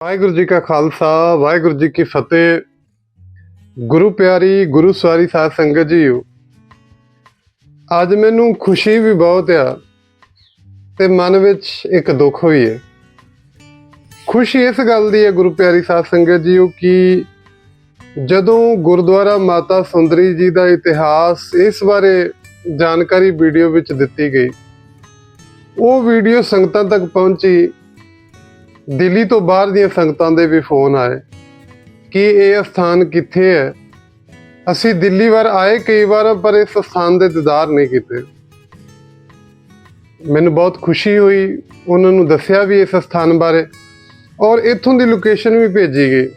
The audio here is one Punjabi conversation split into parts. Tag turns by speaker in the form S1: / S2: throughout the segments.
S1: ਵਾਹਿਗੁਰੂ ਜੀ ਕਾ ਖਾਲਸਾ, ਵਾਹਿਗੁਰੂ ਜੀ ਕੀ ਫਤਿਹ। ਗੁਰੂ ਪਿਆਰੀ, ਗੁਰੂ ਸਵਾਰੀ ਸਾਧ ਸੰਗਤ ਜੀਓ, ਅੱਜ ਮੈਨੂੰ ਖੁਸ਼ੀ ਵੀ ਬਹੁਤ ਆ ਤੇ ਮਨ ਵਿੱਚ ਇੱਕ ਦੁੱਖ ਵੀ ਹੈ। ਖੁਸ਼ੀ ਇਸ ਗੱਲ ਦੀ ਹੈ ਗੁਰੂ ਪਿਆਰੀ ਸਾਧ ਸੰਗਤ ਜੀਓ ਕਿ ਜਦੋਂ ਗੁਰਦੁਆਰਾ ਮਾਤਾ ਸੁੰਦਰੀ ਜੀ ਦਾ ਇਤਿਹਾਸ ਇਸ ਬਾਰੇ ਜਾਣਕਾਰੀ ਵੀਡੀਓ ਵਿੱਚ ਦਿੱਤੀ ਗਈ, ਉਹ ਵੀਡੀਓ ਸੰਗਤਾਂ ਤੱਕ ਪਹੁੰਚੀ ਦਿੱਲੀ ਤੋਂ ਬਾਹਰ ਦੀਆਂ ਸੰਗਤਾਂ ਦੇ ਵੀ ਫੋਨ ਆਏ ਕਿ ਇਹ ਸਥਾਨ ਕਿੱਥੇ ਹੈ? ਅਸੀਂ ਦਿੱਲੀ ਵਾਰ ਆਏ ਕਈ ਵਾਰ, ਪਰ ਇਸ ਸਥਾਨ ਦੇ ਦੀਦਾਰ ਨਹੀਂ ਕੀਤੇ। ਮੈਨੂੰ ਬਹੁਤ ਖੁਸ਼ੀ ਹੋਈ, ਉਹਨਾਂ ਨੂੰ ਦੱਸਿਆ ਵੀ ਇਸ ਸਥਾਨ ਬਾਰੇ ਔਰ ਇੱਥੋਂ ਦੀ ਲੋਕੇਸ਼ਨ ਵੀ ਭੇਜੀ ਗਈ।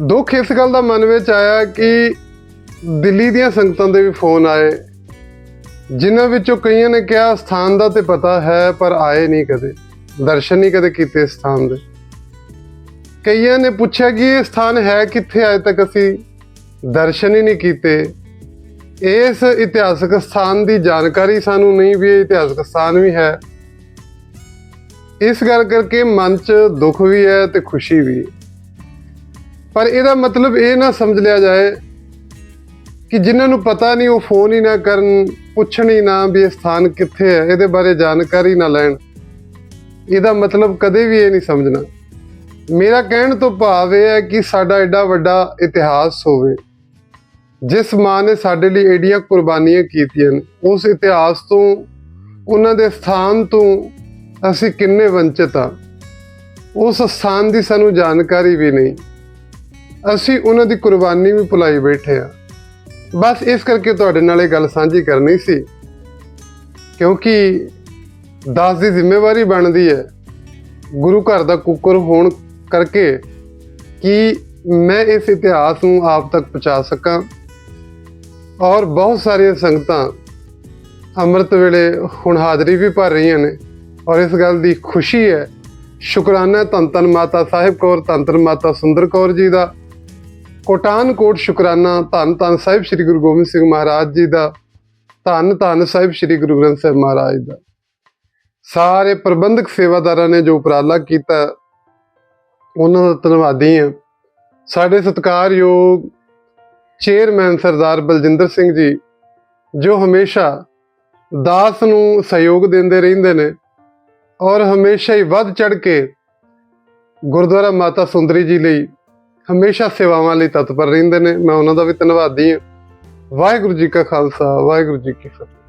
S1: ਦੁੱਖ ਇਸ ਗੱਲ ਦਾ ਮਨ ਵਿੱਚ ਆਇਆ ਕਿ ਦਿੱਲੀ ਦੀਆਂ ਸੰਗਤਾਂ ਦੇ ਵੀ ਫੋਨ ਆਏ। ਜਿਨ੍ਹਾਂ ਵਿੱਚੋਂ ਕਈਆਂ ਨੇ ਕਿਹਾ ਸਥਾਨ ਦਾ ਤੇ ਪਤਾ ਹੈ, ਪਰ ਆਏ ਨਹੀਂ ਕਦੇ। ਦਰਸ਼ਨ ਨਹੀਂ ਕਦੇ ਕੀਤੇ ਇਸ ਸਥਾਨ ਦੇ। ਕਈਆਂ ਨੇ ਪੁੱਛਿਆ ਕਿ ਇਹ ਸਥਾਨ ਹੈ ਕਿੱਥੇ? ਅਜੇ ਤੱਕ ਅਸੀਂ ਦਰਸ਼ਨ ਹੀ ਨਹੀਂ ਕੀਤੇ। ਇਸ ਇਤਿਹਾਸਕ ਸਥਾਨ ਦੀ ਜਾਣਕਾਰੀ ਸਾਨੂੰ ਨਹੀਂ ਵੀ ਇਹ ਇਤਿਹਾਸਕ ਸਥਾਨ ਵੀ ਹੈ। ਇਸ ਗੱਲ ਕਰਕੇ ਮਨ 'ਚ ਦੁੱਖ ਵੀ ਹੈ ਤੇ ਖੁਸ਼ੀ ਵੀ ਪਰ ਇਹਦਾ ਮਤਲਬ ਇਹ ਨਾ ਸਮਝ ਲਿਆ ਜਾਏ ਕਿ ਜਿਨ੍ਹਾਂ ਨੂੰ ਪਤਾ ਨਹੀਂ, ਉਹ ਫੋਨ ਹੀ ਨਾ ਕਰਨ, ਪੁੱਛਣ ਹੀ ਨਾ ਵੀ ਇਹ ਸਥਾਨ ਕਿੱਥੇ ਹੈ, ਇਹਦੇ ਬਾਰੇ ਜਾਣਕਾਰੀ ਨਾ ਲੈਣ। ਇਹਦਾ ਮਤਲਬ ਕਦੇ ਵੀ ਇਹ ਨਹੀਂ ਸਮਝਣਾ। ਮੇਰਾ ਕਹਿਣ ਤੋਂ ਭਾਵ ਇਹ ਹੈ ਕਿ ਸਾਡਾ ਐਡਾ ਵੱਡਾ ਇਤਿਹਾਸ ਹੋਵੇ। ਜਿਸ ਮਾਂ ਨੇ ਸਾਡੇ ਲਈ ਏਡੀਆਂ ਕੁਰਬਾਨੀਆਂ ਕੀਤੀਆਂ ਨੇ, ਉਸ ਇਤਿਹਾਸ ਤੋਂ, ਉਹਨਾਂ ਦੇ ਸਥਾਨ ਤੋਂ ਅਸੀਂ ਕਿੰਨੇ ਵੰਚਿਤ ਆ। ਉਸ ਸਥਾਨ ਦੀ ਸਾਨੂੰ ਜਾਣਕਾਰੀ ਵੀ ਨਹੀਂ। ਅਸੀਂ ਉਹਨਾਂ ਦੀ ਕੁਰਬਾਨੀ ਵੀ ਭੁਲਾਈ ਬੈਠੇ ਆ। ਬਸ ਇਸ ਕਰਕੇ ਤੁਹਾਡੇ ਨਾਲ ਇਹ ਗੱਲ ਸਾਂਝੀ ਕਰਨੀ ਸੀ। ਕਿਉਂਕਿ ਦਾਸ ਦੀ ਜ਼ਿੰਮੇਵਾਰੀ ਬਣਦੀ ਹੈ। ਗੁਰੂ ਘਰ ਦਾ ਕੁੱਕਰ ਹੋਣ ਕਰਕੇ ਕਿ ਮੈਂ ਇਸ ਇਤਿਹਾਸ ਨੂੰ ਆਪ ਤੱਕ ਪਹੁੰਚਾ ਸਕਾਂ। ਔਰ ਬਹੁਤ ਸਾਰੀਆਂ ਸੰਗਤਾਂ ਅੰਮ੍ਰਿਤ ਵੇਲੇ ਹੁਣ ਹਾਜ਼ਰੀ ਵੀ ਭਰ ਰਹੀਆਂ ਨੇ। ਔਰ ਇਸ ਗੱਲ ਦੀ ਖੁਸ਼ੀ ਹੈ, ਸ਼ੁਕਰਾਨਾ ਧੰਨ ਧੰਨ ਮਾਤਾ ਸਾਹਿਬ ਕੌਰ, ਧੰਨ ਧੰਨ ਮਾਤਾ ਸੁੰਦਰ ਕੌਰ ਜੀ ਦਾ। ਕੋਟਾਨ ਕੋਟ ਸ਼ੁਕਰਾਨਾ ਧੰਨ ਧੰਨ ਸਾਹਿਬ ਸ੍ਰੀ ਗੁਰੂ ਗੋਬਿੰਦ ਸਿੰਘ ਮਹਾਰਾਜ ਜੀ ਦਾ, ਧੰਨ ਧੰਨ ਸਾਹਿਬ ਸ੍ਰੀ ਗੁਰੂ ਗ੍ਰੰਥ ਸਾਹਿਬ ਮਹਾਰਾਜ ਦਾ। ਸਾਰੇ ਪ੍ਰਬੰਧਕ ਸੇਵਾਦਾਰਾਂ ਨੇ ਜੋ ਉਪਰਾਲਾ ਕੀਤਾ, ਉਹਨਾਂ ਦਾ ਧੰਨਵਾਦੀ ਹਾਂ। ਸਾਡੇ ਸਤਿਕਾਰਯੋਗ ਚੇਅਰਮੈਨ ਸਰਦਾਰ ਬਲਜਿੰਦਰ ਸਿੰਘ ਜੀ, ਜੋ ਹਮੇਸ਼ਾ ਦਾਸ ਨੂੰ ਸਹਿਯੋਗ ਦਿੰਦੇ ਰਹਿੰਦੇ ਨੇ ਔਰ ਹਮੇਸ਼ਾ ਹੀ ਵੱਧ ਚੜ ਕੇ ਗੁਰਦੁਆਰਾ ਮਾਤਾ ਸੁੰਦਰੀ ਜੀ ਲਈ ਹਮੇਸ਼ਾ ਸੇਵਾਵਾਂ ਲਈ ਤਤਪਰ ਰਹਿੰਦੇ ਨੇ, ਮੈਂ ਉਹਨਾਂ ਦਾ ਵੀ ਧੰਨਵਾਦੀ ਹਾਂ। ਵਾਹਿਗੁਰੂ ਜੀ ਕਾ ਖਾਲਸਾ, ਵਾਹਿਗੁਰੂ ਜੀ ਕੀ ਫਤਿਹ।